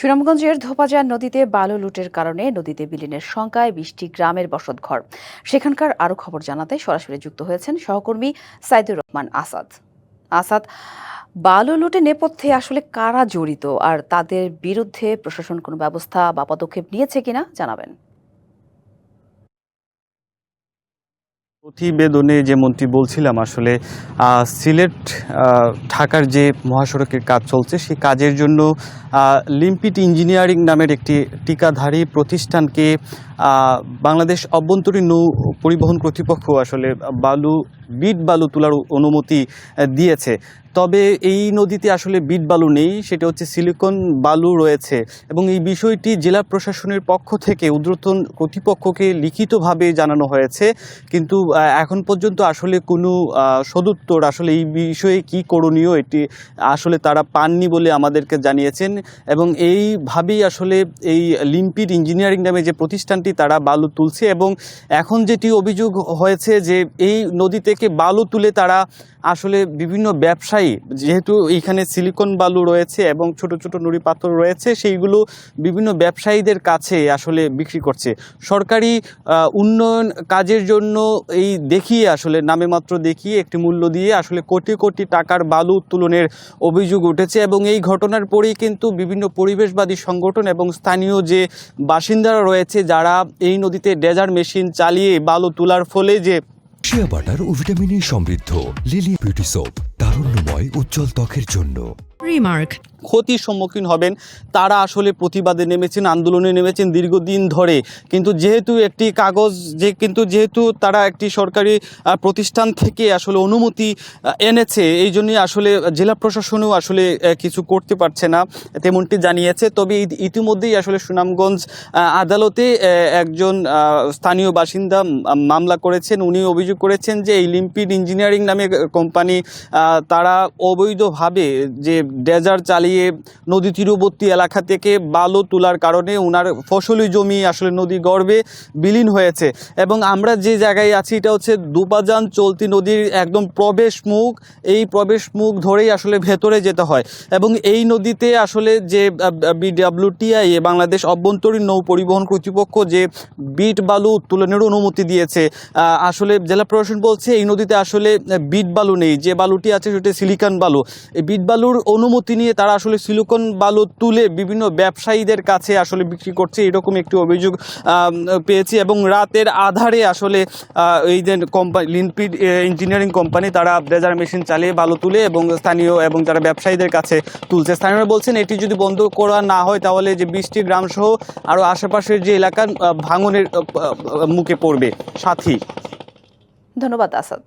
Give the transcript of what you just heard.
সুনামগঞ্জের ধোপাজার নদীতে বালু লুটের কারণে নদীতে বিলীনের শঙ্কায় বৃষ্টি গ্রামের বসতঘর। সেখানকার আরও খবর জানাতে সরাসরি যুক্ত হয়েছেন সহকর্মী সাইদুর রহমান আসাদ। আসাদ, বালু লুটে নেপথ্যে আসলে কারা জড়িত? আর তাদের বিরুদ্ধে প্রশাসন কোনো ব্যবস্থা বা পদক্ষেপ নিয়েছে কিনা জানাবেন। প্রতিবেদনে যেমনটি বলছিলাম, আসলে সিলেট ঢাকার যে মহাসড়কের কাজ চলছে, সেই কাজের জন্য লিম্পিট ইঞ্জিনিয়ারিং নামের একটি টিকাধারী প্রতিষ্ঠানকে বাংলাদেশ অভ্যন্তরীণ নৌ পরিবহন কর্তৃপক্ষ আসলে বালু, বিট বালু তোলার অনুমতি দিয়েছে। তবে এই নদীতে আসলে বিট বালু নেই, সেটা হচ্ছে সিলিকন বালু রয়েছে। এবং এই বিষয়টি জেলা প্রশাসনের পক্ষ থেকে উদ্রতন কর্তৃপক্ষকে লিখিতভাবে জানানো হয়েছে। কিন্তু এখন পর্যন্ত আসলে কোনো সদুত্তর আসলে এই বিষয়ে কি করণীয়, এটি আসলে তারা পাননি বলে আমাদেরকে জানিয়েছেন। এবং এইভাবেই আসলে এই লিম্পিড ইঞ্জিনিয়ারিং নামে যে প্রতিষ্ঠানটি তারা বালু তুলছে এবং এখন যেটি অভিযোগ হয়েছে যে এই নদী থেকে বালু তুলে তারা আসলে বিভিন্ন ব্যবসায়ী, যেহেতু এইখানে সিলিকন বালু রয়েছে এবং ছোট ছোট নুড়ি পাথর রয়েছে, সেইগুলো বিভিন্ন ব্যবসায়ীদের কাছে আসলে বিক্রি করছে। সরকারি উন্নয়ন কাজের জন্য এই দেখিয়ে আসলে, নামে মাত্র দেখিয়ে একটি মূল্য দিয়ে আসলে কোটি কোটি টাকার বালু উত্তোলনের অভিযোগ উঠেছে এবং এই ঘটনার পরেই কিন্তু বিভিন্ন পরিবেশবাদী সংগঠন এবং স্থানীয় যে বাসিন্দারা রয়েছে, যারা এই নদীতে ডেজার মেশিন চালিয়ে বালু তোলার ফলে যে শিয়া বাটার ও ভিটামিনে সমৃদ্ধ লিলি বিউটি সোপ তারুণ্যময় উজ্জ্বল ত্বকের জন্য। Remark. ক্ষতির সম্মুখীন হবেন। তারা আসলে প্রতিবাদে নেমেছেন আন্দোলনে নেমেছেন দীর্ঘদিন ধরে। কিন্তু যেহেতু একটি কাগজ যে কিন্তু যেহেতু তারা একটি সরকারি প্রতিষ্ঠান থেকে আসলে অনুমতি এনেছে এই জন্যই আসলে জেলা প্রশাসনও আসলে কিছু করতে পারছে না তেমনটি জানিয়েছে। তবে ইতি- ইতিমধ্যেই আসলে সুনামগঞ্জ আদালতে একজন স্থানীয় বাসিন্দা মামলা করেছেন। উনি অভিযোগ করেছেন যে এই লিম্পিড ইঞ্জিনিয়ারিং নামে কোম্পানি তারা অবৈধভাবে যে ডেজার চালিয়ে নদী তীরবর্তী এলাকা থেকে বালু তোলার কারণে ওনার ফসলি জমি আসলে নদী গর্ভে বিলীন হয়েছে। এবং আমরা যে জায়গায় আছি, এটা হচ্ছে দুপাজান চলতি নদীর একদম প্রবেশ মুখ। এই প্রবেশ মুখ ধরেই আসলে ভেতরে যেতে হয়। এবং এই নদীতে আসলে যে বিডাব্লিউটিআই বাংলাদেশ অভ্যন্তরীণ নৌ পরিবহন কর্তৃপক্ষ যে বিট বালু উত্তোলনের অনুমতি দিয়েছে আসলে জেলা প্রশাসন বলছে এই নদীতে আসলে বিট বালু নেই। যে বালুটি আছে সেটা সিলিকন বালু। এই বিট বালুর অনুমতি নিয়ে তারা আসলে সিলিকন বালু তুলে বিভিন্ন ব্যবসায়ীদের কাছে আসলে বিক্রি করছে, এরকম একটি অভিযোগ পেয়েছি এবং রাতের আধারে আসলে এই যে কোম্পানি লিনপিড ইঞ্জিনিয়ারিং কোম্পানি তারা ড্রেজার মেশিন চালিয়ে বালু তুলে এবং স্থানীয় এবং যারা ব্যবসায়ীদের কাছে তুলছে। স্থানীয়রা বলছেন, এটি যদি বন্ধ করা না হয় তাহলে যে বৃষ্টি গ্রাম সহ আরও আশেপাশের যে এলাকা ভাঙনের মুখে পড়বে। সাথী। ধন্যবাদ, আসাদ।